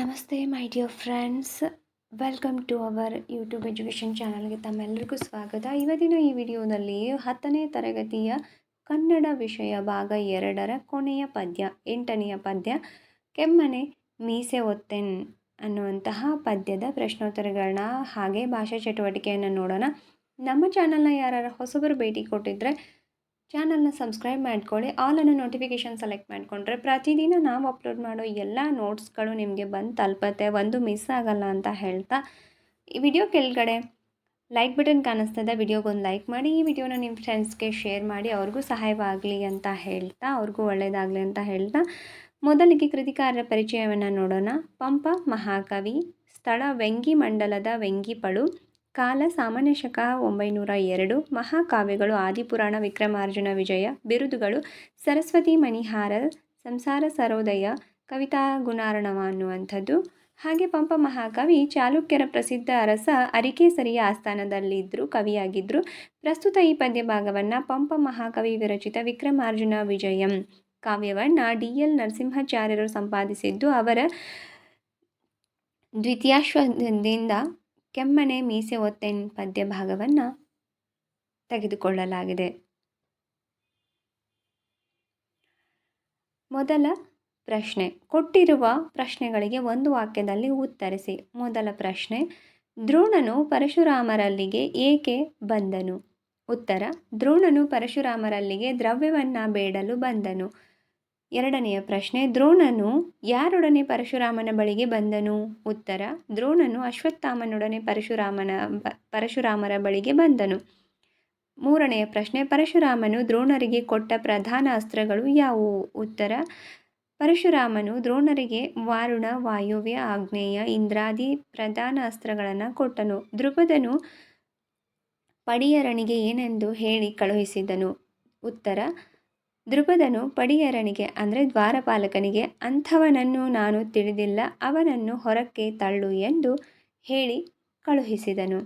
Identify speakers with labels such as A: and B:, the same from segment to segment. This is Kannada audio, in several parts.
A: ನಮಸ್ತೆ, my dear friends. Welcome to our YouTube education ಚಾನಲ್ಗೆ ತಮ್ಮೆಲ್ಲರಿಗೂ ಸ್ವಾಗತ. ಇವತ್ತಿನ ಈ ವಿಡಿಯೋನಲ್ಲಿ ಹತ್ತನೇ ತರಗತಿಯ ಕನ್ನಡ ವಿಷಯ ಭಾಗ ಎರಡರ ಕೊನೆಯ ಪದ್ಯ, ಎಂಟನೆಯ ಪದ್ಯ, ಕೆಮ್ಮನೆ, ಮೀಸೆ ಒತ್ತೆನ್ ಅನ್ನುವಂತಹ ಪದ್ಯದ ಪ್ರಶ್ನೋತ್ತರಗಳನ್ನ ಹಾಗೆ ಭಾಷಾ ಚಟುವಟಿಕೆಯನ್ನು ನೋಡೋಣ. ನಮ್ಮ ಚಾನಲ್ನ ಯಾರು ಹೊಸಬರು ಭೇಟಿ ಕೊಟ್ಟಿದ್ದರೆ ಚಾನಲ್ನ ಸಬ್ಸ್ಕ್ರೈಬ್ ಮಾಡ್ಕೊಳ್ಳಿ ಆಲ್ ಅನ್ನೋ ನೋಟಿಫಿಕೇಷನ್ ಸೆಲೆಕ್ಟ್ ಮಾಡಿಕೊಂಡ್ರೆ ಪ್ರತಿದಿನ ನಾವು ಅಪ್ಲೋಡ್ ಮಾಡೋ ಎಲ್ಲ ನೋಟ್ಸ್ಗಳು ನಿಮಗೆ ಬಂದು ತಲುಪತ್ತೆ, ಒಂದು ಮಿಸ್ ಆಗಲ್ಲ ಅಂತ ಹೇಳ್ತಾ. ಈ ವಿಡಿಯೋ ಕೆಳಗಡೆ ಲೈಕ್ ಬಟನ್ ಕಾಣಿಸ್ತದೆ ವಿಡಿಯೋಗೊಂದು ಲೈಕ್ ಮಾಡಿ, ಈ ವಿಡಿಯೋನ ನಿಮ್ಮ ಫ್ರೆಂಡ್ಸ್ಗೆ ಶೇರ್ ಮಾಡಿ, ಅವ್ರಿಗೂ ಸಹಾಯವಾಗಲಿ ಅಂತ ಹೇಳ್ತಾ, ಅವ್ರಿಗೂ ಒಳ್ಳೆಯದಾಗಲಿ ಅಂತ ಹೇಳ್ತಾ. ಮೊದಲಿಗೆ ಕೃತಿಕಾರರ ಪರಿಚಯವನ್ನು ನೋಡೋಣ. ಪಂಪ ಮಹಾಕವಿ, ಸ್ಥಳ ವೆಂಗಿ ಮಂಡಲದ ವೆಂಗಿಪಳು ಕಾಲ ಸಾಮಾನ್ಯ ಶಕ ಒಂಬೈನೂರ ಎರಡು, ಮಹಾಕಾವ್ಯಗಳು, ಆದಿಪುರಾಣ, ವಿಕ್ರಮಾರ್ಜುನ ವಿಜಯ, ಬಿರುದುಗಳು, ಸರಸ್ವತಿ ಮಣಿಹಾರ ಸಂಸಾರ ಸರೋದಯ, ಕವಿತಾ ಗುಣಾರ್ಣವ ಅನ್ನುವಂಥದ್ದು. ಹಾಗೆ ಪಂಪ ಮಹಾಕವಿ ಚಾಲುಕ್ಯರ ಪ್ರಸಿದ್ಧ ಅರಸ ಅರಿಕೇಸರಿಯ ಆಸ್ಥಾನದಲ್ಲಿದ್ದರು ಕವಿಯಾಗಿದ್ದರು ಪ್ರಸ್ತುತ ಈ ಪದ್ಯ ಭಾಗವನ್ನು ಪಂಪ ಮಹಾಕವಿ ವಿರಚಿತ ವಿಕ್ರಮಾರ್ಜುನ ವಿಜಯಂ ಕಾವ್ಯವನ್ನು ಡಿ ಎಲ್ ನರಸಿಂಹಾಚಾರ್ಯರು ಸಂಪಾದಿಸಿದ್ದು ಅವರ ದ್ವಿತೀಯಾಶ್ವದಿಂದ ಕೆಮ್ಮನೆ, ಮೀಸೆ ಒತ್ತೆನ್ ಪದ್ಯ ಭಾಗವನ್ನು ತೆಗೆದುಕೊಳ್ಳಲಾಗಿದೆ. ಮೊದಲ ಪ್ರಶ್ನೆ, ಕೊಟ್ಟಿರುವ ಪ್ರಶ್ನೆಗಳಿಗೆ ಒಂದು ವಾಕ್ಯದಲ್ಲಿ ಉತ್ತರಿಸಿ. ಮೊದಲ ಪ್ರಶ್ನೆ, ದ್ರೋಣನು ಪರಶುರಾಮರಲ್ಲಿಗೆ ಏಕೆ ಬಂದನು? ಉತ್ತರ, ದ್ರೋಣನು ಪರಶುರಾಮರಲ್ಲಿಗೆ ದ್ರವ್ಯವನ್ನು ಬೇಡಲು ಬಂದನು. ಎರಡನೆಯ ಪ್ರಶ್ನೆ, ದ್ರೋಣನು ಯಾರೊಡನೆ ಪರಶುರಾಮನ ಬಳಿಗೆ ಬಂದನು? ಉತ್ತರ, ದ್ರೋಣನು ಅಶ್ವತ್ಥಾಮನೊಡನೆ ಪರಶುರಾಮನ ಪರಶುರಾಮರ ಬಳಿಗೆ ಬಂದನು. ಮೂರನೆಯ ಪ್ರಶ್ನೆ, ಪರಶುರಾಮನು ದ್ರೋಣರಿಗೆ ಕೊಟ್ಟ ಪ್ರಧಾನ ಅಸ್ತ್ರಗಳು ಯಾವುವು? ಉತ್ತರ, ಪರಶುರಾಮನು ದ್ರೋಣರಿಗೆ ವಾರುಣ, ವಾಯುವ್ಯ, ಆಗ್ನೇಯ, ಇಂದ್ರಾದಿ ಪ್ರಧಾನ ಅಸ್ತ್ರಗಳನ್ನು ಕೊಟ್ಟನು. ದ್ರುಪದನು ಪಡಿಯರನಿಗೆ ಏನೆಂದು ಹೇಳಿ ಕಳುಹಿಸಿದನು. ಉತ್ತರ ದ್ರುಪದನು ಪಡಿಯರನಿಗೆ, ಅಂದರೆ ದ್ವಾರಪಾಲಕನಿಗೆ, ಅಂಥವನನ್ನು ನಾನು ತಿಳಿದಿಲ್ಲ, ಅವನನ್ನು ಹೊರಕ್ಕೆ ತಳ್ಳು ಎಂದು ಹೇಳಿ ಕಳುಹಿಸಿದನು.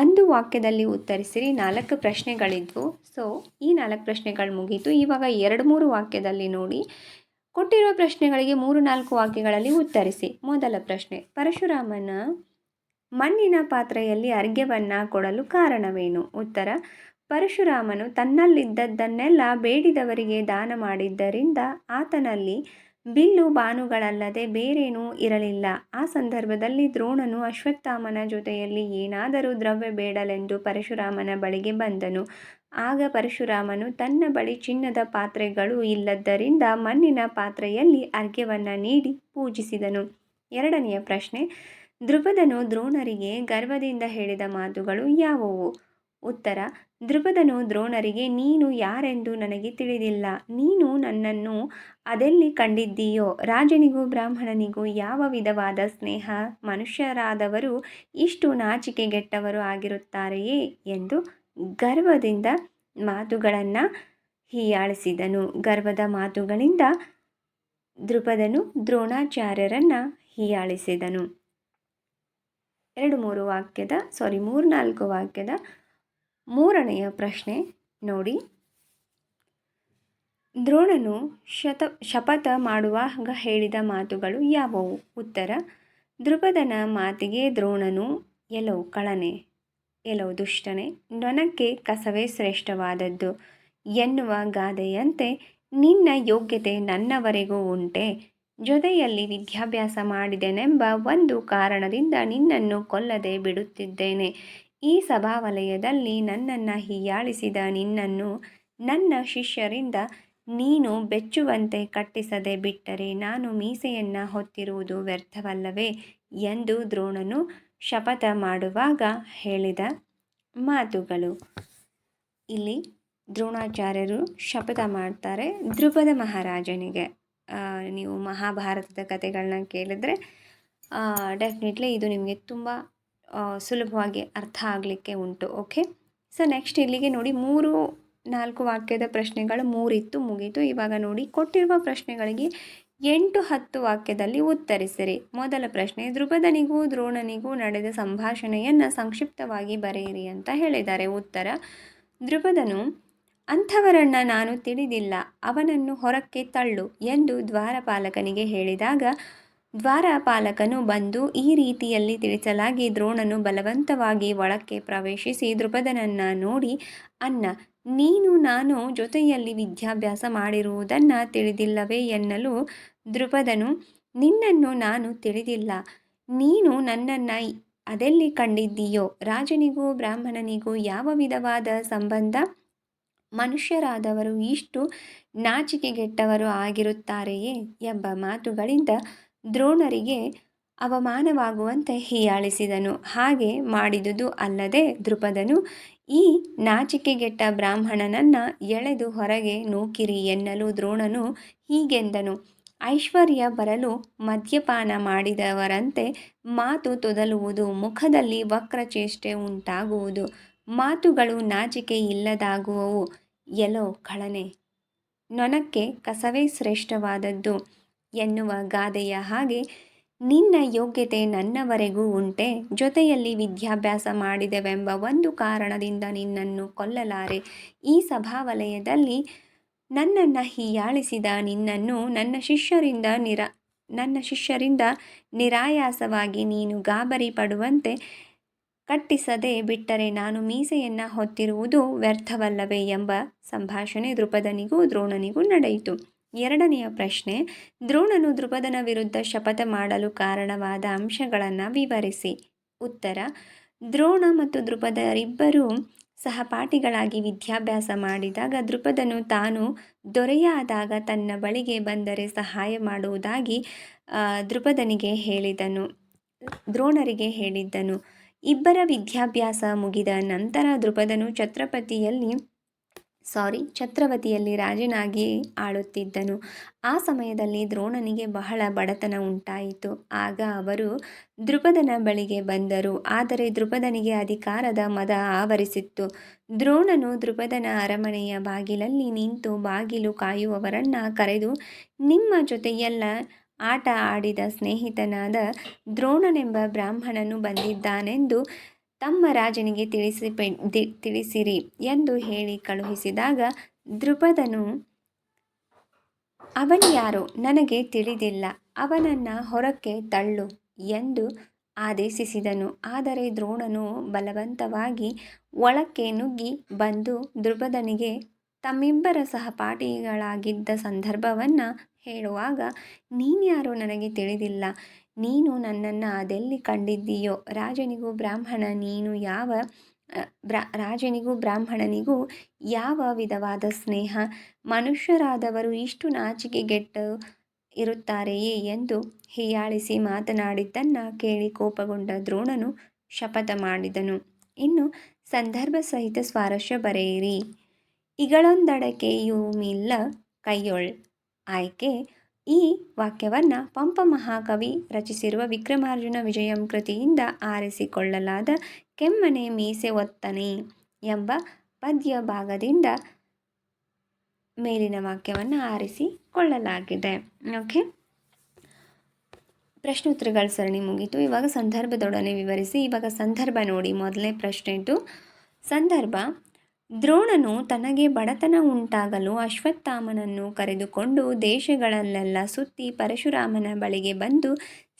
A: ಒಂದು ವಾಕ್ಯದಲ್ಲಿ ಉತ್ತರಿಸಿರಿ, ನಾಲ್ಕು ಪ್ರಶ್ನೆಗಳಿದ್ವು. ಸೊ ಈ ನಾಲ್ಕು ಪ್ರಶ್ನೆಗಳು ಮುಗೀತು. ಇವಾಗ ಎರಡು ಮೂರು ವಾಕ್ಯದಲ್ಲಿ ನೋಡಿ. ಕೊಟ್ಟಿರುವ ಪ್ರಶ್ನೆಗಳಿಗೆ ಮೂರು ನಾಲ್ಕು ವಾಕ್ಯಗಳಲ್ಲಿ ಉತ್ತರಿಸಿ. ಮೊದಲ ಪ್ರಶ್ನೆ, ಪರಶುರಾಮನ ಮಣ್ಣಿನ ಪಾತ್ರೆಯಲ್ಲಿ ಅರ್ಘ್ಯವನ್ನು ಕೊಡಲು ಕಾರಣವೇನು? ಉತ್ತರ ಪರಶುರಾಮನು ತನ್ನಲ್ಲಿದ್ದದ್ದನ್ನೆಲ್ಲ ಬೇಡಿದವರಿಗೆ ದಾನ ಮಾಡಿದ್ದರಿಂದ ಆತನಲ್ಲಿ ಬಿಲ್ಲು ಬಾನುಗಳಲ್ಲದೆ ಬೇರೇನೂ ಇರಲಿಲ್ಲ. ಆ ಸಂದರ್ಭದಲ್ಲಿ ದ್ರೋಣನು ಅಶ್ವತ್ಥಾಮನ ಜೊತೆಯಲ್ಲಿ ಏನಾದರೂ ದ್ರವ್ಯ ಬೇಡಲೆಂದು ಪರಶುರಾಮನ ಬಳಿಗೆ ಬಂದನು. ಆಗ ಪರಶುರಾಮನು, ತನ್ನ ಬಳಿ ಚಿನ್ನದ ಪಾತ್ರೆಗಳು ಇಲ್ಲದ್ದರಿಂದ ಮಣ್ಣಿನ ಪಾತ್ರೆಯಲ್ಲಿ ಅರ್ಘ್ಯವನ್ನು ನೀಡಿ ಪೂಜಿಸಿದನು. ಎರಡನೆಯ ಪ್ರಶ್ನೆ ದ್ರುಪದನು ದ್ರೋಣರಿಗೆ ಗರ್ವದಿಂದ ಹೇಳಿದ ಮಾತುಗಳು ಯಾವುವು? ಉತ್ತರ ದ್ರುಪದನು ದ್ರೋಣರಿಗೆ, ನೀನು ಯಾರೆಂದು ನನಗೆ ತಿಳಿದಿಲ್ಲ. ನೀನು ನನ್ನನ್ನು ಅದೆಲ್ಲಿ ಕಂಡಿದ್ದೀಯೋ? ರಾಜನಿಗೂ ಬ್ರಾಹ್ಮಣನಿಗೂ ಯಾವ ವಿಧವಾದ ಸ್ನೇಹ? ಮನುಷ್ಯರಾದವರು ಇಷ್ಟು ನಾಚಿಕೆಗೆಟ್ಟವರು ಆಗಿರುತ್ತಾರೆಯೇ? ಎಂದು ಗರ್ವದಿಂದ ಮಾತುಗಳನ್ನು ಹೀಯಾಳಿಸಿದನು. ಗರ್ವದ ಮಾತುಗಳಿಂದ ದ್ರುಪದನು ದ್ರೋಣಾಚಾರ್ಯರನ್ನು ಹೀಯಾಳಿಸಿದನು. ಎರಡು ಮೂರು ವಾಕ್ಯದ ಸಾರಿ ಮೂರು ನಾಲ್ಕು ವಾಕ್ಯದ ಮೂರನೆಯ ಪ್ರಶ್ನೆ ನೋಡಿ. ದ್ರೋಣನು ಶತ, ಶಪಥ ಮಾಡುವಾಗ ಹೇಳಿದ ಮಾತುಗಳು ಯಾವುವು? ಉತ್ತರ, ದ್ರುಪದನ ಮಾತಿಗೆ ದ್ರೋಣನು ಎಲವು ಕಳನೆ ಎಲವು ದುಷ್ಟನೆ, ನೊನಕ್ಕೆ ಕಸವೇ ಶ್ರೇಷ್ಠವಾದದ್ದು. ಎನ್ನುವ ಗಾದೆಯಂತೆ ನಿನ್ನ ಯೋಗ್ಯತೆ ನನ್ನವರೆಗೂ ಉಂಟೆ. ಜೊತೆಯಲ್ಲಿ ವಿದ್ಯಾಭ್ಯಾಸ ಮಾಡಿದೆನೆಂಬ ಒಂದು ಕಾರಣದಿಂದ ನಿನ್ನನ್ನು ಕೊಲ್ಲದೆ ಬಿಡುತ್ತಿದ್ದೇನೆ. ಈ ಸಭಾವಲಯದಲ್ಲಿ ನನ್ನನ್ನು ಹೀಯಾಳಿಸಿದ ನಿನ್ನನ್ನು ನನ್ನ ಶಿಷ್ಯರಿಂದ ನೀನು ಬೆಚ್ಚುವಂತೆ ಕಟ್ಟಿಸದೆ ಬಿಟ್ಟರೆ ನಾನು ಮೀಸೆಯನ್ನು ಹೊತ್ತಿರುವುದು ವ್ಯರ್ಥವಲ್ಲವೇ ಎಂದು ದ್ರೋಣನು ಶಪಥ ಮಾಡುವಾಗ ಹೇಳಿದ ಮಾತುಗಳು. ಇಲ್ಲಿ ದ್ರೋಣಾಚಾರ್ಯರು ಶಪಥ ಮಾಡ್ತಾರೆ ಧ್ರುವದ ಮಹಾರಾಜನಿಗೆ. ನೀವು ಮಹಾಭಾರತದ ಕಥೆಗಳನ್ನ ಕೇಳಿದ್ರೆ ಡೆಫಿನೆಟ್ಲಿ ಇದು ನಿಮಗೆ ತುಂಬ ಸುಲಭವಾಗಿ ಅರ್ಥ ಆಗಲಿಕ್ಕೆ ಉಂಟು ಓಕೆ ಸೊ ನೆಕ್ಸ್ಟ್ ಇಲ್ಲಿಗೆ ನೋಡಿ, ಮೂರು, ನಾಲ್ಕು ವಾಕ್ಯದ ಪ್ರಶ್ನೆಗಳು ಮೂರಿತ್ತು, ಮುಗೀತು. ಇವಾಗ ನೋಡಿ, ಕೊಟ್ಟಿರುವ ಪ್ರಶ್ನೆಗಳಿಗೆ ಎಂಟು, ಹತ್ತು ವಾಕ್ಯದಲ್ಲಿ ಉತ್ತರಿಸಿರಿ. ಮೊದಲ ಪ್ರಶ್ನೆ, ಧ್ರುವದನಿಗೂ ದ್ರೋಣನಿಗೂ ನಡೆದ ಸಂಭಾಷಣೆಯನ್ನು ಸಂಕ್ಷಿಪ್ತವಾಗಿ ಬರೆಯಿರಿ ಅಂತ ಹೇಳಿದ್ದಾರೆ ಉತ್ತರ ದ್ರುಪದನು ಅಂಥವರನ್ನ ನಾನು ತಿಳಿದಿಲ್ಲ, ಅವನನ್ನು ಹೊರಕ್ಕೆ ತಳ್ಳು ಎಂದು ದ್ವಾರಪಾಲಕನಿಗೆ ಹೇಳಿದಾಗ ದ್ವಾರಪಾಲಕನು ಬಂದು ಈ ರೀತಿಯಲ್ಲಿ ತಿಳಿಸಲಾಗಿ ದ್ರೋಣನು ಬಲವಂತವಾಗಿ ಒಳಕ್ಕೆ ಪ್ರವೇಶಿಸಿ ದೃಪದನನ್ನು ನೋಡಿ ಅನ್ನ ನೀನು ನಾನು ಜೊತೆಯಲ್ಲಿ ವಿದ್ಯಾಭ್ಯಾಸ ಮಾಡಿರುವುದನ್ನು ತಿಳಿದಿಲ್ಲವೇ ಎನ್ನಲು ದೃಪದನು ನಿನ್ನನ್ನು ನಾನು ತಿಳಿದಿಲ್ಲ. ನೀನು ನನ್ನನ್ನು ಅದೆಲ್ಲಿ ಕಂಡಿದ್ದೀಯೋ? ರಾಜನಿಗೂ ಬ್ರಾಹ್ಮಣನಿಗೂ ಯಾವ ವಿಧವಾದ ಸಂಬಂಧ? ಮನುಷ್ಯರಾದವರು ಇಷ್ಟು ನಾಚಿಕೆಗೆಟ್ಟವರು ಆಗಿರುತ್ತಾರೆಯೇ? ಎಂಬ ಮಾತುಗಳಿಂದ ದ್ರೋಣರಿಗೆ ಅವಮಾನವಾಗುವಂತೆ ಹೀಯಾಳಿಸಿದನು. ಹಾಗೆ ಮಾಡಿದುದು ಅಲ್ಲದೆ ದೃಪದನು ಈ ನಾಚಿಕೆಗೆಟ್ಟ ಬ್ರಾಹ್ಮಣನನ್ನು ಎಳೆದು ಹೊರಗೆ ನೂಕಿರಿ ಎನ್ನಲು ದ್ರೋಣನು ಹೀಗೆಂದನು. ಐಶ್ವರ್ಯ ಬರಲು ಮದ್ಯಪಾನ ಮಾಡಿದವರಂತೆ ಮಾತು ತೊದಲುವುದು, ಮುಖದಲ್ಲಿ ವಕ್ರಚೇಷ್ಟೆ ಉಂಟಾಗುವುದು, ಮಾತುಗಳು ನಾಚಿಕೆ ಇಲ್ಲದಾಗುವವು. ಎಲೋ ಖಳನೆ ನೊನಕ್ಕೆ ಕಸವೇ ಶ್ರೇಷ್ಠವಾದದ್ದು. ಎನ್ನುವ ಗಾದೆಯ ಹಾಗೆ ನಿನ್ನ ಯೋಗ್ಯತೆ ನನ್ನವರೆಗೂ ಉಂಟೆ, ಜೊತೆಯಲ್ಲಿ ವಿದ್ಯಾಭ್ಯಾಸ ಮಾಡಿದೆವೆಂಬ ಒಂದು ಕಾರಣದಿಂದ ನಿನ್ನನ್ನು ಕೊಲ್ಲಲಾರೆ. ಈ ಸಭಾವಲಯದಲ್ಲಿ ನನ್ನನ್ನು ಹೀಯಾಳಿಸಿದ ನಿನ್ನನ್ನು ನನ್ನ ಶಿಷ್ಯರಿಂದ ನಿರ, ನನ್ನ ಶಿಷ್ಯರಿಂದ ನಿರಾಯಾಸವಾಗಿ ನೀನು ಗಾಬರಿ ಪಡುವಂತೆ ಕಟ್ಟಿಸದೆ ಬಿಟ್ಟರೆ ನಾನು ಮೀಸೆಯನ್ನು ಹೊತ್ತಿರುವುದು ವ್ಯರ್ಥವಲ್ಲವೇ ಎಂಬ ಸಂಭಾಷಣೆ ದೃಪದನಿಗೂ ದ್ರೋಣನಿಗೂ ನಡೆಯಿತು. ಎರಡನೆಯ ಪ್ರಶ್ನೆ, ದ್ರೋಣನು ದ್ರುಪದನ ವಿರುದ್ಧ ಶಪಥ ಮಾಡಲು ಕಾರಣವಾದ ಅಂಶಗಳನ್ನು ವಿವರಿಸಿ. ಉತ್ತರ, ದ್ರೋಣ ಮತ್ತು ದ್ರುಪದರಿಬ್ಬರೂ ಸಹಪಾಠಿಗಳಾಗಿ ವಿದ್ಯಾಭ್ಯಾಸ ಮಾಡಿದಾಗ ದೃಪದನು ತಾನು ದೊರೆಯಾದಾಗ ತನ್ನ ಬಳಿಗೆ ಬಂದರೆ ಸಹಾಯ ಮಾಡುವುದಾಗಿ ದೃಪದನಿಗೆ ಹೇಳಿದನು, ದ್ರೋಣರಿಗೆ ಹೇಳಿದ್ದನು. ಇಬ್ಬರ ವಿದ್ಯಾಭ್ಯಾಸ ಮುಗಿದ ನಂತರ ದೃಪದನು ಛತ್ರಪತಿಯಲ್ಲಿ ಸಾರಿ, ಛತ್ರವತಿಯಲ್ಲಿ ರಾಜನಾಗಿ ಆಳುತ್ತಿದ್ದನು. ಆ ಸಮಯದಲ್ಲಿ ದ್ರೋಣನಿಗೆ ಬಹಳ ಬಡತನ ಉಂಟಾಯಿತು. ಆಗ ಅವರು ದೃಪದನ ಬಳಿಗೆ ಬಂದರು. ಆದರೆ ದೃಪದನಿಗೆ ಅಧಿಕಾರದ ಮದ ಆವರಿಸಿತ್ತು. ದ್ರೋಣನು ದೃಪದನ ಅರಮನೆಯ ಬಾಗಿಲಲ್ಲಿ ನಿಂತು ಬಾಗಿಲು ಕಾಯುವವರನ್ನ ಕರೆದು, ನಿಮ್ಮ ಜೊತೆಯೆಲ್ಲ ಆಟ ಆಡಿದ ಸ್ನೇಹಿತನಾದ ದ್ರೋಣನೆಂಬ ಬ್ರಾಹ್ಮಣನು ಬಂದಿದ್ದಾನೆಂದು ತಮ್ಮ ರಾಜನಿಗೆ ತಿಳಿಸಿ ತಿಳಿಸಿರಿ ಎಂದು ಹೇಳಿ ಕಳುಹಿಸಿದಾಗ ದೃಪದನು ಅವನ್ಯಾರೋ ನನಗೆ ತಿಳಿದಿಲ್ಲ. ಅವನನ್ನು ಹೊರಕ್ಕೆ ತಳ್ಳು ಎಂದು ಆದೇಶಿಸಿದನು. ಆದರೆ ದ್ರೋಣನು ಬಲವಂತವಾಗಿ ಒಳಕ್ಕೆ ನುಗ್ಗಿ ಬಂದು ದೃಪದನಿಗೆ ತಮ್ಮಿಬ್ಬರ ಸಹಪಾಠಿಗಳಾಗಿದ್ದ ಸಂದರ್ಭವನ್ನು ಹೇಳುವಾಗ ನೀನ್ಯಾರು ನನಗೆ ತಿಳಿದಿಲ್ಲ. ನೀನು ನನ್ನನ್ನು ಅದೆಲ್ಲಿ ಕಂಡಿದ್ದೀಯೋ? ರಾಜನಿಗೂ ಬ್ರಾಹ್ಮಣ ನೀನು ಯಾವ ರಾಜನಿಗೂ ಬ್ರಾಹ್ಮಣನಿಗೂ ಯಾವ ವಿಧವಾದ ಸ್ನೇಹ? ಮನುಷ್ಯರಾದವರು ಇಷ್ಟು ನಾಚಿಕೆಗೆಟ್ಟು ಇರುತ್ತಾರೆಯೇ ಎಂದು ಹೀಯಾಳಿಸಿ ಮಾತನಾಡಿದ್ದನ್ನು ಕೇಳಿ ಕೋಪಗೊಂಡ ದ್ರೋಣನು ಶಪಥ ಮಾಡಿದನು. ಇನ್ನು ಸಂದರ್ಭ ಸಹಿತ ಸ್ವಾರಸ್ಯ ಬರೆಯಿರಿ. ಇಗಳೊಂದಡಕೆಯೂ ಮಿಲ್ಲ ಕೈಯೊಳ್. ಆಯ್ಕೆ ಈ ವಾಕ್ಯವನ್ನು ಪಂಪ ಮಹಾಕವಿ ರಚಿಸಿರುವ ವಿಕ್ರಮಾರ್ಜುನ ವಿಜಯಂ ಕೃತಿಯಿಂದ ಆರಿಸಿಕೊಳ್ಳಲಾದ ಕೆಮ್ಮನೆ ಮೀಸೆ ಒತ್ತನೆ ಎಂಬ ಪದ್ಯ ಭಾಗದಿಂದ ಮೇಲಿನ ವಾಕ್ಯವನ್ನು ಆರಿಸಿಕೊಳ್ಳಲಾಗಿದೆ. ಓಕೆ ಪ್ರಶ್ನೋತ್ತರಗಳ ಸರಣಿ ಮುಗಿತು. ಇವಾಗ ಸಂದರ್ಭದೊಡನೆ ವಿವರಿಸಿ. ಇವಾಗ ಸಂದರ್ಭ ನೋಡಿ. ಮೊದಲನೇ ಪ್ರಶ್ನೆ ಪ್ರಶ್ನೆದು ಸಂದರ್ಭ ದ್ರೋಣನು ತನಗೆ ಬಡತನ ಉಂಟಾಗಲು ಅಶ್ವತ್ಥಾಮನನ್ನು ಕರೆದುಕೊಂಡು ದೇಶಗಳಲ್ಲೆಲ್ಲ ಸುತ್ತಿ ಪರಶುರಾಮನ ಬಳಿಗೆ ಬಂದು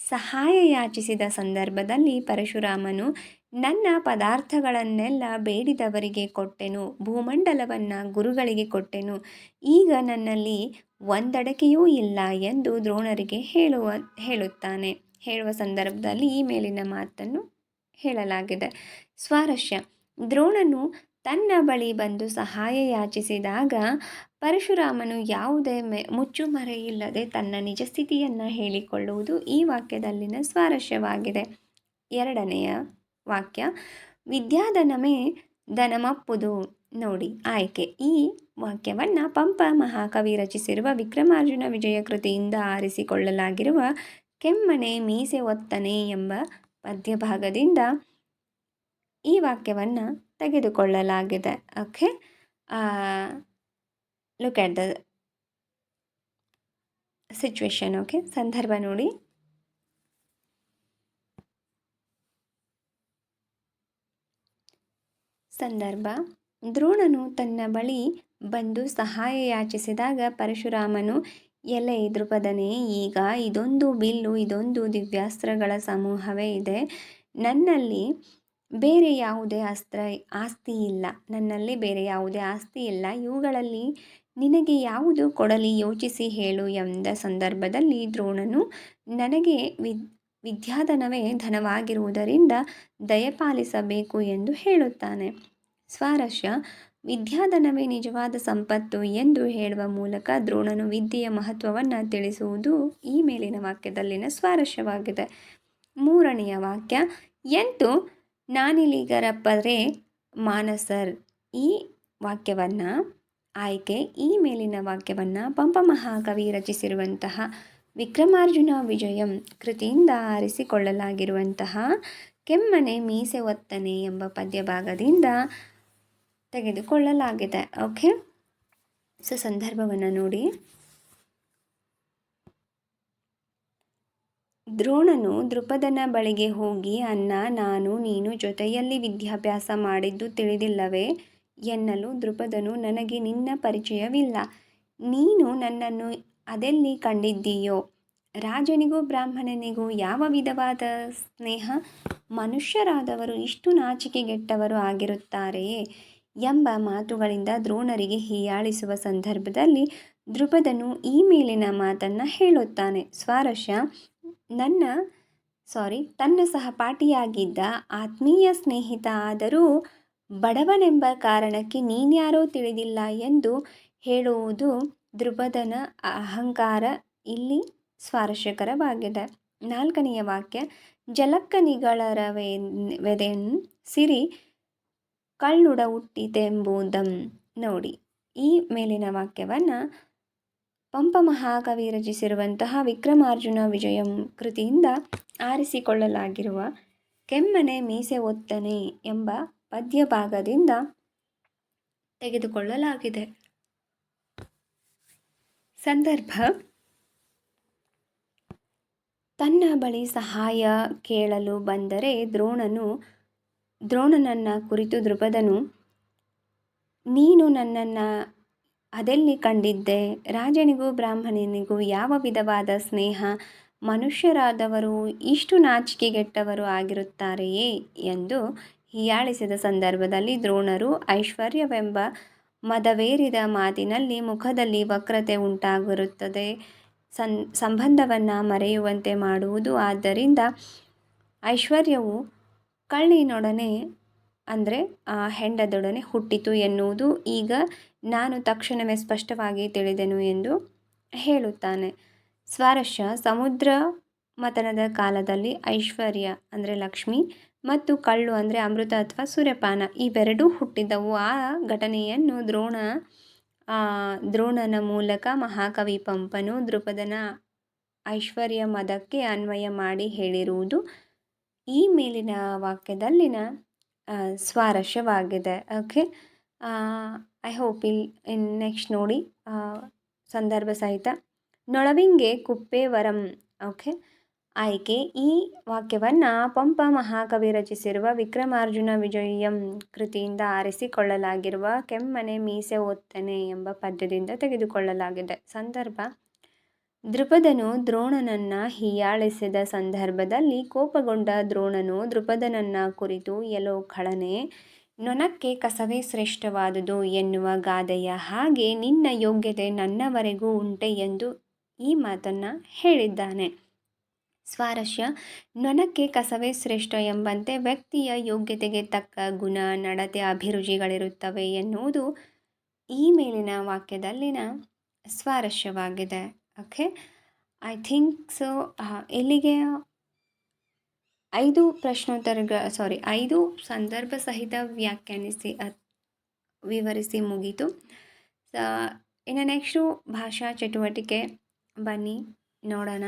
A: ಸಹಾಯ ಯಾಚಿಸಿದ ಸಂದರ್ಭದಲ್ಲಿ ಪರಶುರಾಮನು, ನನ್ನ ಪದಾರ್ಥಗಳನ್ನೆಲ್ಲ ಬೇಡಿದವರಿಗೆ ಕೊಟ್ಟೆನು, ಭೂಮಂಡಲವನ್ನು ಗುರುಗಳಿಗೆ ಕೊಟ್ಟೆನು, ಈಗ ನನ್ನಲ್ಲಿ ಒಂದಡಕೆಯೂ ಇಲ್ಲ ಎಂದು ದ್ರೋಣರಿಗೆ ಹೇಳುವ, ಹೇಳುತ್ತಾನೆ. ಹೇಳುವ ಸಂದರ್ಭದಲ್ಲಿ ಈ ಮೇಲಿನ ಮಾತನ್ನು ಹೇಳಲಾಗಿದೆ. ಸ್ವಾರಸ್ಯ. ದ್ರೋಣನು ತನ್ನ ಬಳಿ ಬಂದು ಸಹಾಯ ಯಾಚಿಸಿದಾಗ ಪರಶುರಾಮನು ಯಾವುದೇ ಮೆ, ಮುಚ್ಚುಮರೆಯಿಲ್ಲದೆ ತನ್ನ ನಿಜ ಸ್ಥಿತಿಯನ್ನು ಹೇಳಿಕೊಳ್ಳುವುದು ಈ ವಾಕ್ಯದಲ್ಲಿನ ಸ್ವಾರಸ್ಯವಾಗಿದೆ. ಎರಡನೆಯ ವಾಕ್ಯ, ವಿದ್ಯಾಧನಮೇ ಧನಮಪ್ಪುದು. ನೋಡಿ, ಆಯ್ಕೆ. ಈ ವಾಕ್ಯವನ್ನು ಪಂಪ ಮಹಾಕವಿ ರಚಿಸಿರುವ ವಿಕ್ರಮಾರ್ಜುನ ವಿಜಯ ಕೃತಿಯಿಂದ ಆರಿಸಿಕೊಳ್ಳಲಾಗಿರುವ ಕೆಮ್ಮನೆ ಮೀಸೆ ಒತ್ತನೆ ಎಂಬ ಪದ್ಯಭಾಗದಿಂದ ಈ ವಾಕ್ಯವನ್ನು ತೆಗೆದುಕೊಳ್ಳಲಾಗಿದೆ. Okay look at the situation okay ಸಂದರ್ಭ ನೋಡಿ. ಸಂದರ್ಭ. ದ್ರೋಣನು ತನ್ನ ಬಳಿ ಬಂದು ಸಹಾಯ ಯಾಚಿಸಿದಾಗ ಪರಶುರಾಮನು, ಎಲೆ ದೃಪದನೇ ಈಗ ಇದೊಂದು ಬಿಲ್ಲು, ಇದೊಂದು ದಿವ್ಯಾಸ್ತ್ರಗಳ ಸಮೂಹವೇ ಇದೆ. ನನ್ನಲ್ಲಿ ಬೇರೆ ಯಾವುದೇ ಅಸ್ತ್ರ, ಆಸ್ತಿ ಇಲ್ಲ. ನನ್ನಲ್ಲಿ ಬೇರೆ ಯಾವುದೇ ಆಸ್ತಿ ಇಲ್ಲ. ಇವುಗಳಲ್ಲಿ ನಿನಗೆ ಯಾವುದು ಕೊಡಲಿ ಯೋಚಿಸಿ ಹೇಳು ಎಂದ ಸಂದರ್ಭದಲ್ಲಿ ದ್ರೋಣನು, ನನಗೆ ವಿದ್, ವಿದ್ಯಾಧನವೇ ಧನವಾಗಿರುವುದರಿಂದ ದಯಪಾಲಿಸಬೇಕು ಎಂದು ಹೇಳುತ್ತಾನೆ. ಸ್ವಾರಸ್ಯ, ವಿದ್ಯಾಧನವೇ ನಿಜವಾದ ಸಂಪತ್ತು ಎಂದು ಹೇಳುವ ಮೂಲಕ ದ್ರೋಣನು ವಿದ್ಯೆಯ ಮಹತ್ವವನ್ನು ತಿಳಿಸುವುದು ಈ ಮೇಲಿನ ವಾಕ್ಯದಲ್ಲಿನ ಸ್ವಾರಸ್ಯವಾಗಿದೆ. ಮೂರನೆಯ ವಾಕ್ಯ, ಎಂಟು ನಾನಿಲಿಗರಪ್ಪರೆ ಮಾನಸರ್. ಈ ವಾಕ್ಯವನ್ನು, ಆಯ್ಕೆ, ಈ ಮೇಲಿನ ವಾಕ್ಯವನ್ನು ಪಂಪ ಮಹಾಕವಿ ರಚಿಸಿರುವಂತಹ ವಿಕ್ರಮಾರ್ಜುನ ವಿಜಯಂ ಕೃತಿಯಿಂದ ಆರಿಸಿಕೊಳ್ಳಲಾಗಿರುವಂತಹ ಕೆಮ್ಮನೆ ಮೀಸೆ ಒತ್ತನೆ ಎಂಬ ಪದ್ಯಭಾಗದಿಂದ ತೆಗೆದುಕೊಳ್ಳಲಾಗಿದೆ. ಓಕೆ? ಸೊ, ಸಂದರ್ಭವನ್ನು ನೋಡಿ. ದ್ರೋಣನು ದೃಪದನ ಬಳಿಗೆ ಹೋಗಿ ಅನ್ನ ನಾನು ನೀನು ಜೊತೆಯಲ್ಲಿ ವಿದ್ಯಾಭ್ಯಾಸ ಮಾಡಿದ್ದು ತಿಳಿದಿಲ್ಲವೇ? ಎನ್ನಲು ದೃಪದನು ನನಗೆ ನಿನ್ನ ಪರಿಚಯವಿಲ್ಲ. ನೀನು ನನ್ನನ್ನು ಅದೆಲ್ಲಿ ಕಂಡಿದ್ದೀಯೋ? ರಾಜನಿಗೂ ಬ್ರಾಹ್ಮಣನಿಗೂ ಯಾವ ವಿಧವಾದ ಸ್ನೇಹ? ಮನುಷ್ಯರಾದವರು ಇಷ್ಟು ನಾಚಿಕೆಗೆಟ್ಟವರು ಆಗಿರುತ್ತಾರೆಯೇ? ಎಂಬ ಮಾತುಗಳಿಂದ ದ್ರೋಣರಿಗೆ ಹೀಯಾಳಿಸುವ ಸಂದರ್ಭದಲ್ಲಿ ದೃಪದನು ಈ ಮೇಲಿನ ಮಾತನ್ನು ಹೇಳುತ್ತಾನೆ. ಸ್ವಾರಸ್ಯ ನನ್ನ ಸಾರಿ ತನ್ನ ಸಹಪಾಠಿಯಾಗಿದ್ದ ಆತ್ಮೀಯ ಸ್ನೇಹಿತ ಆದರೂ ಬಡವನೆಂಬ ಕಾರಣಕ್ಕೆ ನೀನ್ಯಾರೋ ತಿಳಿದಿಲ್ಲ ಎಂದು ಹೇಳುವುದು ದೃಪದನ ಅಹಂಕಾರ. ಇಲ್ಲಿ ಸ್ವಾರಸ್ಯಕರವಾಗಿದೆ ನಾಲ್ಕನೆಯ ವಾಕ್ಯ ಜಲಕ್ಕನಿಗಳರವೆದೆನ್ ಸಿರಿ ಕಳ್ಳುಡ ಹುಟ್ಟಿತೆಂಬುದಂ ನೋಡಿ. ಈ ಮೇಲಿನ ವಾಕ್ಯವನ್ನು ಪಂಪ ಮಹಾಕವಿ ರಚಿಸಿರುವಂತಹ ವಿಕ್ರಮಾರ್ಜುನ ವಿಜಯಂ ಕೃತಿಯಿಂದ ಆರಿಸಿಕೊಳ್ಳಲಾಗಿರುವ ಕೆಮ್ಮನೆ ಮೀಸೆ ಒತ್ತನೆ ಎಂಬ ಪದ್ಯ ಭಾಗದಿಂದ ತೆಗೆದುಕೊಳ್ಳಲಾಗಿದೆ. ಸಂದರ್ಭ, ತನ್ನ ಬಳಿ ಸಹಾಯ ಕೇಳಲು ಬಂದರೆ ದ್ರೋಣನು, ದ್ರೋಣನನ್ನ ಕುರಿತು ದೃಪದನು ನೀನು ನನ್ನನ್ನು ಅದೆಲ್ಲಿ ಕಂಡಿದ್ದೆ? ರಾಜನಿಗೂ ಬ್ರಾಹ್ಮಣನಿಗೂ ಯಾವ ವಿಧವಾದ ಸ್ನೇಹ? ಮನುಷ್ಯರಾದವರು ಇಷ್ಟು ನಾಚಿಕೆಗೆಟ್ಟವರು ಆಗಿರುತ್ತಾರೆಯೇ? ಎಂದು ಹೀಯಾಳಿಸಿದ ಸಂದರ್ಭದಲ್ಲಿ ದ್ರೋಣರು ಐಶ್ವರ್ಯವೆಂಬ ಮದವೇರಿದ ಮಾತಿನಲ್ಲಿ ಮುಖದಲ್ಲಿ ವಕ್ರತೆ ಉಂಟಾಗಿರುತ್ತದೆ ಸನ್, ಸಂಬಂಧವನ್ನು ಮರೆಯುವಂತೆ ಮಾಡುವುದು. ಆದ್ದರಿಂದ ಐಶ್ವರ್ಯವು ಕಳ್ಳಿನೊಡನೆ, ಅಂದರೆ ಆ ಹೆಂಡದೊಡನೆ ಹುಟ್ಟಿತು ಎನ್ನುವುದು ಈಗ ನಾನು ತಕ್ಷಣವೇ ಸ್ಪಷ್ಟವಾಗಿ ತಿಳಿದೆನು ಎಂದು ಹೇಳುತ್ತಾನೆ. ಸ್ವಾರಸ್ಯ ಸಮುದ್ರ ಮತನದ ಕಾಲದಲ್ಲಿ ಐಶ್ವರ್ಯ ಅಂದರೆ ಲಕ್ಷ್ಮಿ ಮತ್ತು ಕಳ್ಳು ಅಂದರೆ ಅಮೃತ ಅಥವಾ ಸೂರ್ಯಪಾನ ಇವೆರಡೂ ಹುಟ್ಟಿದವು. ಆ ಘಟನೆಯನ್ನು ದ್ರೋಣ ದ್ರೋಣನ ಮೂಲಕ ಮಹಾಕವಿ ಪಂಪನು ದೃಪದನ ಐಶ್ವರ್ಯ ಮದಕ್ಕೆ ಅನ್ವಯ ಮಾಡಿ ಹೇಳಿರುವುದು ಈ ಮೇಲಿನ ವಾಕ್ಯದಲ್ಲಿನ ಸ್ವಾರಸ್ಯವಾಗಿದೆ. ಓಕೆ ಐ ಹೋಪ್ ಇಲ್ಲಿ ಇನ್ ನೆಕ್ಸ್ಟ್ ನೋಡಿ ಸಂದರ್ಭ ಸಹಿತ. ನೊಳವಿಂಗೆ ಕುಪ್ಪೆ ವರಂ ಓಕೆ ಆಯ್ಕೆ, ಈ ವಾಕ್ಯವನ್ನು ಪಂಪ ಮಹಾಕವಿ ರಚಿಸಿರುವ ವಿಕ್ರಮಾರ್ಜುನ ವಿಜಯಂ ಕೃತಿಯಿಂದ ಆರಿಸಿಕೊಳ್ಳಲಾಗಿರುವ ಕೆಮ್ಮನೆ ಮೀಸೆ ಒತ್ತನೆ ಎಂಬ ಪದ್ಯದಿಂದ ತೆಗೆದುಕೊಳ್ಳಲಾಗಿದೆ. ಸಂದರ್ಭ ದೃಪದನು ದ್ರೋಣನನ್ನ ಹೀಯಾಳಿಸಿದ ಸಂದರ್ಭದಲ್ಲಿ ಕೋಪಗೊಂಡ ದ್ರೋಣನು ದೃಪದನನ್ನ ಕುರಿತು ಎಲೋ ಖಳನೆ ನೊನಕ್ಕೆ ಕಸವೇ ಶ್ರೇಷ್ಠವಾದುದು ಎನ್ನುವ ಗಾದೆಯ ಹಾಗೆ ನಿನ್ನ ಯೋಗ್ಯತೆ ನನ್ನವರೆಗೂ ಉಂಟೆ ಎಂದು ಈ ಮಾತನ್ನು ಹೇಳಿದ್ದಾನೆ. ಸ್ವಾರಸ್ಯ, ನೊನಕ್ಕೆ ಕಸವೇ ಶ್ರೇಷ್ಠ ಎಂಬಂತೆ ವ್ಯಕ್ತಿಯ ಯೋಗ್ಯತೆಗೆ ತಕ್ಕ ಗುಣ, ನಡತೆ, ಅಭಿರುಚಿಗಳಿರುತ್ತವೆ ಎನ್ನುವುದು ಈ ಮೇಲಿನ ವಾಕ್ಯದಲ್ಲಿನ ಸ್ವಾರಸ್ಯವಾಗಿದೆ. ಓಕೆ ಐ ಥಿಂಕ್ ಸೊ ಇಲ್ಲಿಗೆ ಐದು ಪ್ರಶ್ನೋತ್ತರಗ ಸಾರಿ ಐದು ಸಂದರ್ಭ ಸಹಿತ ವ್ಯಾಖ್ಯಾನಿಸಿ ವಿವರಿಸಿ ಮುಗೀತು. ಇನ್ನು ನೆಕ್ಸ್ಟು ಭಾಷಾ ಚಟುವಟಿಕೆ ಬನ್ನಿ, ನೋಡೋಣ.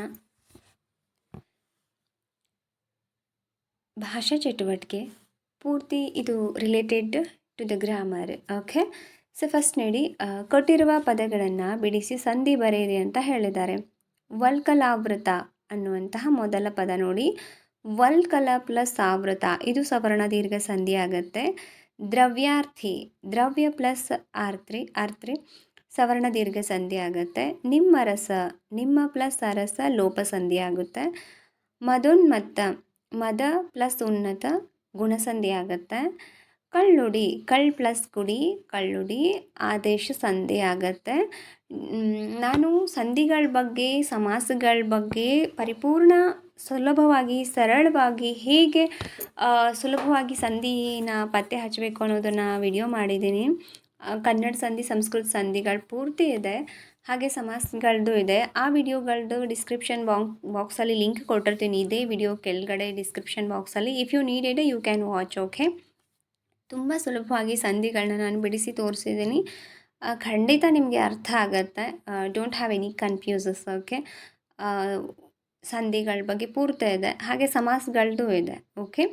A: ಭಾಷಾ ಚಟುವಟಿಕೆ, ಪೂರ್ತಿ ಇದು related to the grammar okay so first ನೋಡಿ ಕೊಟ್ಟಿರುವ ಪದಗಳನ್ನು ಬಿಡಿಸಿ ಸಂಧಿ ಬರೆಯಿರಿ ಅಂತ ಹೇಳಿದ್ದಾರೆ. ವಲ್ಕಲಾವೃತ ಅನ್ನುವಂತಹ ಮೊದಲ ಪದ ನೋಡಿ. ವಲ್ಕಲ ಪ್ಲಸ್ ಆವೃತ, ಇದು ಸವರ್ಣ ದೀರ್ಘ ಸಂಧಿ ಆಗುತ್ತೆ. ದ್ರವ್ಯಾರ್ಥಿ, ದ್ರವ್ಯ ಪ್ಲಸ್ ಆರ್ತ್ರಿ ಆರ್ತ್ರಿ ಸವರ್ಣ ದೀರ್ಘ ಸಂಧಿ ಆಗುತ್ತೆ. ನಿಮ್ಮ ರಸ, ನಿಮ್ಮ ಪ್ಲಸ್ ಅರಸ ಲೋಪ ಸಂಧಿ ಆಗುತ್ತೆ. ಮದೋನ್ಮತ್ತ, ಮದ ಪ್ಲಸ್ ಉನ್ನತ ಗುಣಸಂಧಿ ಆಗುತ್ತೆ. ಕಳ್ಳುಡಿ, ಕಳ್ ಪ್ಲಸ್ ಕುಡಿ, ಕಳ್ಳುಡಿ ಆದೇಶ ಸಂಧಿ ಆಗತ್ತೆ. ನಾನು ಸಂಧಿಗಳ ಬಗ್ಗೆ, ಸಮಾಸಗಳ ಬಗ್ಗೆ ಪರಿಪೂರ್ಣ ಸುಲಭವಾಗಿ, ಸರಳವಾಗಿ ಹೇಗೆ ಸುಲಭವಾಗಿ ಸಂಧಿನ ಪತ್ತೆ ಹಚ್ಚಬೇಕು ಅನ್ನೋದನ್ನು ವಿಡಿಯೋ ಮಾಡಿದ್ದೀನಿ. ಕನ್ನಡ ಸಂಧಿ, ಸಂಸ್ಕೃತ ಸಂಧಿಗಳು ಪೂರ್ತಿ ಇದೆ. ಹಾಗೆ ಸಮಾಸಗಳದ್ದು ಇದೆ. ಆ ವಿಡಿಯೋಗಳದ್ದು ಡಿಸ್ಕ್ರಿಪ್ಷನ್ ಬಾಂಕ್ ಬಾಕ್ಸಲ್ಲಿ ಲಿಂಕ್ ಕೊಟ್ಟಿರ್ತೀನಿ. ಇದೇ ವಿಡಿಯೋ ಕೆಳಗಡೆ ಡಿಸ್ಕ್ರಿಪ್ಷನ್ ಬಾಕ್ಸಲ್ಲಿ if you need it you can watch okay ತುಂಬ ಸುಲಭವಾಗಿ ಸಂಧಿಗಳನ್ನ ನಾನು ಬಿಡಿಸಿ ತೋರಿಸಿದ್ದೀನಿ. ಖಂಡಿತ ನಿಮಗೆ ಅರ್ಥ ಆಗುತ್ತೆ. Don't have any confuses okay ಸಂಧಿಗಳ ಬಗ್ಗೆ ಪೂರ್ತಿ ಇದೆ. ಹಾಗೆ ಸಮಾಸಗಳದ್ದು ಇದೆ. ಓಕೆ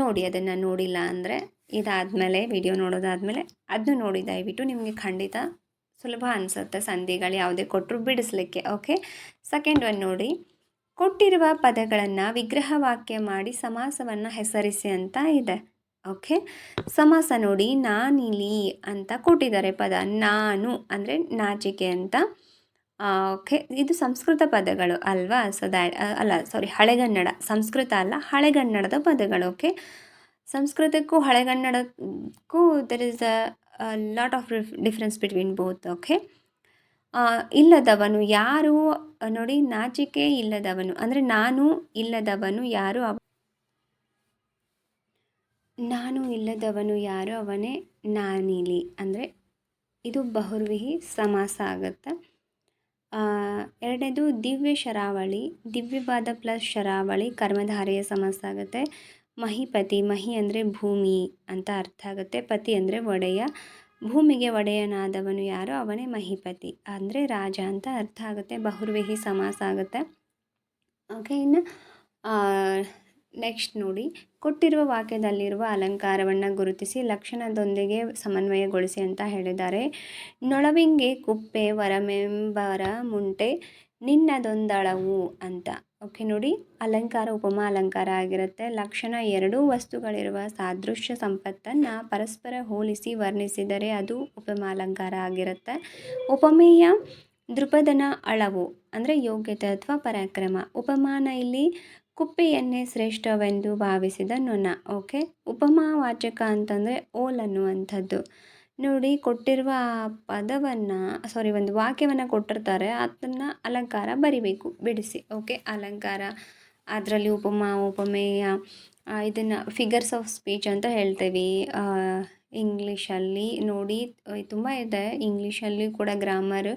A: ನೋಡಿ ಅದನ್ನು ನೋಡಿಲ್ಲ ಅಂದರೆ ಇದಾದಮೇಲೆ ವಿಡಿಯೋ ನೋಡೋದಾದಮೇಲೆ ಅದನ್ನು ನೋಡಿ ದಯವಿಟ್ಟು ನಿಮಗೆ ಖಂಡಿತ ಸುಲಭ ಅನಿಸುತ್ತೆ ಸಂಧಿಗಳು ಯಾವುದೇ ಕೊಟ್ಟರು ಬಿಡಿಸ್ಲಿಕ್ಕೆ. ಓಕೆ ಸೆಕೆಂಡ್ ಒನ್ ನೋಡಿ. ಕೊಟ್ಟಿರುವ ಪದಗಳನ್ನು ವಿಗ್ರಹವಾಕ್ಯ ಮಾಡಿ ಸಮಾಸವನ್ನು ಹೆಸರಿಸಿ ಅಂತ ಇದೆ. ಓಕೆ ಸಮಾಸ ನೋಡಿ, ನಾನಿಲಿ ಅಂತ ಕೊಟ್ಟಿದ್ದಾರೆ ಪದ. ನಾನು ಅಂದರೆ ನಾಚಿಕೆ ಅಂತ. ಓಕೆ. ಇದು ಸಂಸ್ಕೃತ ಪದಗಳು ಅಲ್ವಾ? ಸೊ ದ್ಯಾಟ್ ಅಲ್ಲ ಸಾರಿ ಹಳೆಗನ್ನಡ. ಸಂಸ್ಕೃತ ಅಲ್ಲ, ಹಳೆಗನ್ನಡದ ಪದಗಳು, ಓಕೆ? ಸಂಸ್ಕೃತಕ್ಕೂ ಹಳೆಗನ್ನಡಕ್ಕೂ there is a lot of difference between both okay? ಇಲ್ಲದವನು ಯಾರು, ನೋಡಿ, ನಾಚಿಕೆ ಇಲ್ಲದವನು, ಅಂದರೆ ನಾನು ಇಲ್ಲದವನು ಯಾರು ಅವ, ನಾನು ಇಲ್ಲದವನು ಯಾರು ಅವನೇ ನಾನಿಲಿ, ಅಂದರೆ ಇದು ಬಹುರ್ವಿಹಿ ಸಮಾಸ ಆಗುತ್ತೆ. ಎರಡನೇದು ದಿವ್ಯ ಶರಾವಳಿ. ದಿವ್ಯವಾದ ಪ್ಲಸ್ ಶರಾವಳಿ ಕರ್ಮಧಾರೆಯ ಸಮಾಸ ಆಗುತ್ತೆ. ಮಹಿಪತಿ ಮಹಿ ಅಂದರೆ ಭೂಮಿ ಅಂತ ಅರ್ಥ ಆಗುತ್ತೆ. ಪತಿ ಅಂದರೆ ಒಡೆಯ. ಭೂಮಿಗೆ ಒಡೆಯನಾದವನು ಯಾರೋ? ಅವನೇ ಮಹಿಪತಿ ಅಂದರೆ ರಾಜ ಅಂತ ಅರ್ಥ ಆಗುತ್ತೆ. ಬಹುರ್ವೇಹಿ ಸಮಾಸ ಆಗುತ್ತೆ. ಓಕೆ ಇನ್ನು ನೆಕ್ಸ್ಟ್ ನೋಡಿ. ಕೊಟ್ಟಿರುವ ವಾಕ್ಯದಲ್ಲಿರುವ ಅಲಂಕಾರವನ್ನು ಗುರುತಿಸಿ ಲಕ್ಷಣದೊಂದಿಗೆ ಸಮನ್ವಯಗೊಳಿಸಿ ಅಂತ ಹೇಳಿದ್ದಾರೆ. ನೊಳವಿಂಗೆ ಕುಪ್ಪೆ ವರಮೆಂಬರ ಮುಂಟೆ ನಿನ್ನದೊಂದಳವು ಅಂತ. ಓಕೆ ನೋಡಿ. ಅಲಂಕಾರ, ಉಪಮಾ ಅಲಂಕಾರ ಆಗಿರುತ್ತೆ. ಲಕ್ಷಣ ಎರಡೂ ವಸ್ತುಗಳಿರುವ ಸಾದೃಶ್ಯ ಸಂಪತ್ತನ್ನು ಪರಸ್ಪರ ಹೋಲಿಸಿ ವರ್ಣಿಸಿದರೆ ಅದು ಉಪಮಾ ಅಲಂಕಾರ ಆಗಿರುತ್ತೆ. ಉಪಮೇಯ, ದೃಪದನ ಅಳವು, ಅಂದರೆ ಯೋಗ್ಯತೆ ಅಥವಾ ಪರಾಕ್ರಮ. ಉಪಮಾನ ಇಲ್ಲಿ ಕುಪ್ಪೆಯನ್ನೇ ಶ್ರೇಷ್ಠವೆಂದು ಭಾವಿಸಿದ ನೊಣ, ಓಕೆ? ಉಪಮಾವಾಚಕ ಅಂತಂದರೆ ಓಲ್ ಅನ್ನುವಂಥದ್ದು. ನೋಡಿ, ಕೊಟ್ಟಿರುವ ಪದವನ್ನು ಸಾರಿ ಒಂದು ವಾಕ್ಯವನ್ನು ಕೊಟ್ಟಿರ್ತಾರೆ, ಅದನ್ನು ಅಲಂಕಾರ ಬರಿಬೇಕು. ಬಿಡಿಸಿ, ಓಕೆ? ಅಲಂಕಾರ, ಅದರಲ್ಲಿ ಉಪಮಾ, ಉಪಮೇಯ ಇದನ್ನು ಫಿಗರ್ಸ್ ಆಫ್ ಸ್ಪೀಚ್ ಅಂತ ಹೇಳ್ತೇವೆ. ಇಂಗ್ಲೀಷಲ್ಲಿ ನೋಡಿ ತುಂಬ ಇದೆ. ಇಂಗ್ಲೀಷಲ್ಲಿ ಕೂಡ ಗ್ರಾಮರ್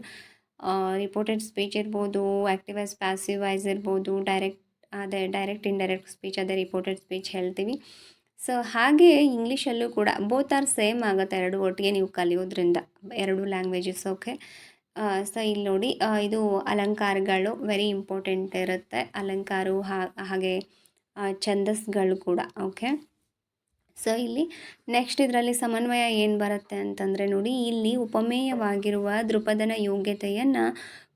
A: ರಿಪೋರ್ಟೆಡ್ ಸ್ಪೀಚ್ ಇರ್ಬೋದು active voice passive voice passive voice ಇರ್ಬೋದು ಡೈರೆಕ್ಟ್ ಅದೇ ಡೈರೆಕ್ಟ್ ಇಂಡೈರೆಕ್ಟ್ ಸ್ಪೀಚ್ ಅದೇ ರಿಪೋರ್ಟೆಡ್ ಸ್ಪೀಚ್ ಹೇಳ್ತೀವಿ. ಸೊ ಹಾಗೆ ಇಂಗ್ಲೀಷಲ್ಲೂ ಕೂಡ ಬೋತ್ ಆರ್ ಸೇಮ್ ಆಗುತ್ತೆ ಎರಡು ಒಟ್ಟಿಗೆ ನೀವು ಕಲಿಯೋದ್ರಿಂದ, ಎರಡು ಲ್ಯಾಂಗ್ವೇಜಸ್ ಓಕೆ ಸೊ ಇಲ್ಲಿ ನೋಡಿ ಇದು ಅಲಂಕಾರಗಳು ವೆರಿ ಇಂಪಾರ್ಟೆಂಟ್ ಇರುತ್ತೆ. ಅಲಂಕಾರವು ಹಾಗೆ ಛಂದಸ್ಗಳು ಕೂಡ ಓಕೆ ಸೊ ಇಲ್ಲಿ ನೆಕ್ಸ್ಟ್ ಇದರಲ್ಲಿ ಸಮನ್ವಯ ಏನು ಬರುತ್ತೆ ಅಂತಂದರೆ ನೋಡಿ, ಇಲ್ಲಿ ಉಪಮೇಯವಾಗಿರುವ ದೃಪದನ ಯೋಗ್ಯತೆಯನ್ನು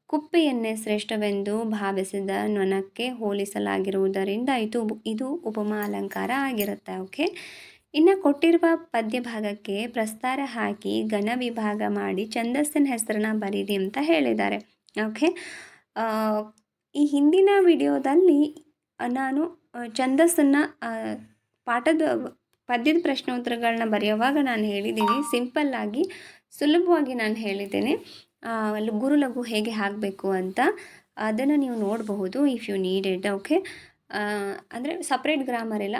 A: ಕುಪ್ಪೆಯನ್ನೇ ಶ್ರೇಷ್ಠವೆಂದು ಭಾವಿಸಿದ ನೊನಕ್ಕೆ ಹೋಲಿಸಲಾಗಿರುವುದರಿಂದ ಇದು ಇದು ಉಪಮಾ ಅಲಂಕಾರ ಆಗಿರುತ್ತೆ, ಓಕೆ? ಇನ್ನು ಕೊಟ್ಟಿರುವ ಪದ್ಯ ಭಾಗಕ್ಕೆ ಪ್ರಸ್ತಾರ ಹಾಕಿ ಘನ ವಿಭಾಗ ಮಾಡಿ ಛಂದಸ್ಸಿನ ಹೆಸರನ್ನ ಬರೀರಿ ಅಂತ ಹೇಳಿದ್ದಾರೆ, ಓಕೆ? ಈ ಹಿಂದಿನ ವಿಡಿಯೋದಲ್ಲಿ ನಾನು ಛಂದಸ್ಸನ್ನು ಪಾಠದ ಪದ್ಯದ ಪ್ರಶ್ನೋತ್ತರಗಳನ್ನ ಬರೆಯುವಾಗ ನಾನು ಹೇಳಿದ್ದೀನಿ, ಸಿಂಪಲ್ಲಾಗಿ ಸುಲಭವಾಗಿ ನಾನು ಹೇಳಿದ್ದೇನೆ. ಗುರು ಲಘು ಹೇಗೆ ಹಾಕಬೇಕು ಅಂತ ಅದನ್ನು ನೀವು ನೋಡಬಹುದು if you need it okay ಅಂದರೆ ಸಪ್ರೇಟ್ ಗ್ರಾಮರ್ ಇಲ್ಲ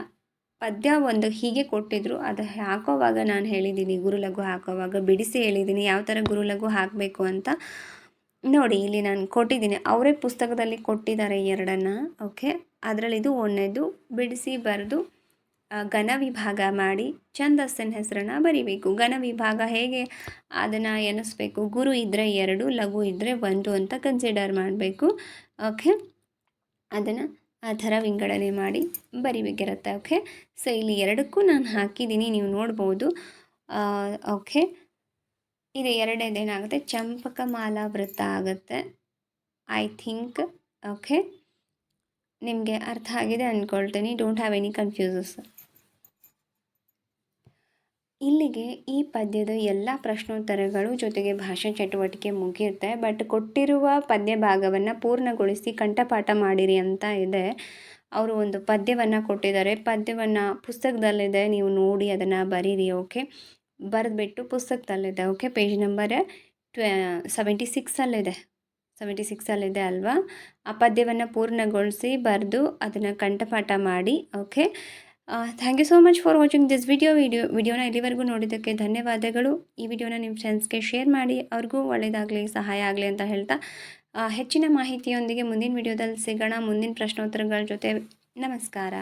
A: ಪದ್ಯ ಒಂದು ಹೀಗೆ ಕೊಟ್ಟಿದ್ರು, ಅದು ಹಾಕೋವಾಗ ನಾನು ಹೇಳಿದ್ದೀನಿ ಗುರು ಲಘು ಹಾಕೋವಾಗ ಬಿಡಿಸಿ ಹೇಳಿದ್ದೀನಿ, ಯಾವ ಥರ ಗುರು ಲಘು ಹಾಕಬೇಕು ಅಂತ. ನೋಡಿ, ಇಲ್ಲಿ ನಾನು ಕೊಟ್ಟಿದ್ದೀನಿ, ಅವರೇ ಪುಸ್ತಕದಲ್ಲಿ ಕೊಟ್ಟಿದ್ದಾರೆ ಎರಡನ್ನು ಓಕೆ ಅದರಲ್ಲಿ ಇದು ಬಿಡಿಸಿ ಬರೆದು ಘನ ವಿಭಾಗ ಮಾಡಿ ಛಂದಸ್ಸಿನ ಹೆಸರನ್ನು ಬರಿಬೇಕು. ಘನ ವಿಭಾಗ ಹೇಗೆ? ಅದನ್ನು ಎನಿಸ್ಬೇಕು. ಗುರು ಇದ್ದರೆ ಎರಡು, ಲಘು ಇದ್ದರೆ ಒಂದು ಅಂತ ಕನ್ಸಿಡರ್ ಮಾಡಬೇಕು. ಓಕೆ ಅದನ್ನು ಆ ಥರ ವಿಂಗಡಣೆ ಮಾಡಿ ಬರಿಬೇಕಿರುತ್ತೆ. ಓಕೆ ಸೊ ಇಲ್ಲಿ ಎರಡಕ್ಕೂ ನಾನು ಹಾಕಿದ್ದೀನಿ. ನೀವು ನೋಡ್ಬೋದು. ಓಕೆ ಇದು ಎರಡನೇದೇನಾಗುತ್ತೆ ಚಂಪಕ ಮಾಲಾ ವೃತ್ತ ಆಗುತ್ತೆ. ಐ ಥಿಂಕ್ ಓಕೆ ನಿಮಗೆ ಅರ್ಥ ಆಗಿದೆ ಅಂದ್ಕೊಳ್ತೀನಿ ಡೋಂಟ್ ಹ್ಯಾವ್ ಎನಿ ಕನ್ಫ್ಯೂಸಸ್ ಇಲ್ಲಿಗೆ ಈ ಪದ್ಯದ ಎಲ್ಲ ಪ್ರಶ್ನೋತ್ತರಗಳು ಜೊತೆಗೆ ಭಾಷಾ ಚಟುವಟಿಕೆ ಮುಗಿಯುತ್ತೆ. ಬಟ್ ಕೊಟ್ಟಿರುವ ಪದ್ಯ ಭಾಗವನ್ನು ಪೂರ್ಣಗೊಳಿಸಿ ಕಂಠಪಾಠ ಮಾಡಿರಿ ಅಂತ ಇದೆ. ಅವರು ಒಂದು ಪದ್ಯವನ್ನು ಕೊಟ್ಟಿದ್ದಾರೆ. ಪದ್ಯವನ್ನು ಪುಸ್ತಕದಲ್ಲಿದೆ. ನೀವು ನೋಡಿ ಅದನ್ನು ಬರೀರಿ ಓಕೆ ಬರೆದ್ಬಿಟ್ಟು ಪುಸ್ತಕದಲ್ಲಿದೆ ಓಕೆ ಪೇಜ್ ನಂಬರ್ ಟ್ವೆ ಸೆವೆಂಟಿ ಸಿಕ್ಸಲ್ಲಿದೆ ಸೆವೆಂಟಿ ಸಿಕ್ಸಲ್ಲಿದೆ ಅಲ್ವಾ? ಆ ಪದ್ಯವನ್ನು ಪೂರ್ಣಗೊಳಿಸಿ ಬರೆದು ಅದನ್ನು ಕಂಠಪಾಠ ಮಾಡಿ okay thank you so much for watching this video video ವಿಡಿಯೋನ ಇಲ್ಲಿವರೆಗೂ ನೋಡಿದ್ದಕ್ಕೆ ಧನ್ಯವಾದಗಳು. ಈ ವಿಡಿಯೋನ ನಿಮ್ಮ ಫ್ರೆಂಡ್ಸ್ಗೆ ಶೇರ್ ಮಾಡಿ, ಅವ್ರಿಗೂ ಒಳ್ಳೆಯದಾಗಲಿ ಸಹಾಯ ಆಗಲಿ ಅಂತ ಹೇಳ್ತಾ ಹೆಚ್ಚಿನ ಮಾಹಿತಿಯೊಂದಿಗೆ ಮುಂದಿನ ವಿಡಿಯೋದಲ್ಲಿ ಸಿಗೋಣ. ಮುಂದಿನ ಪ್ರಶ್ನೋತ್ತರಗಳ ಜೊತೆ ನಮಸ್ಕಾರ.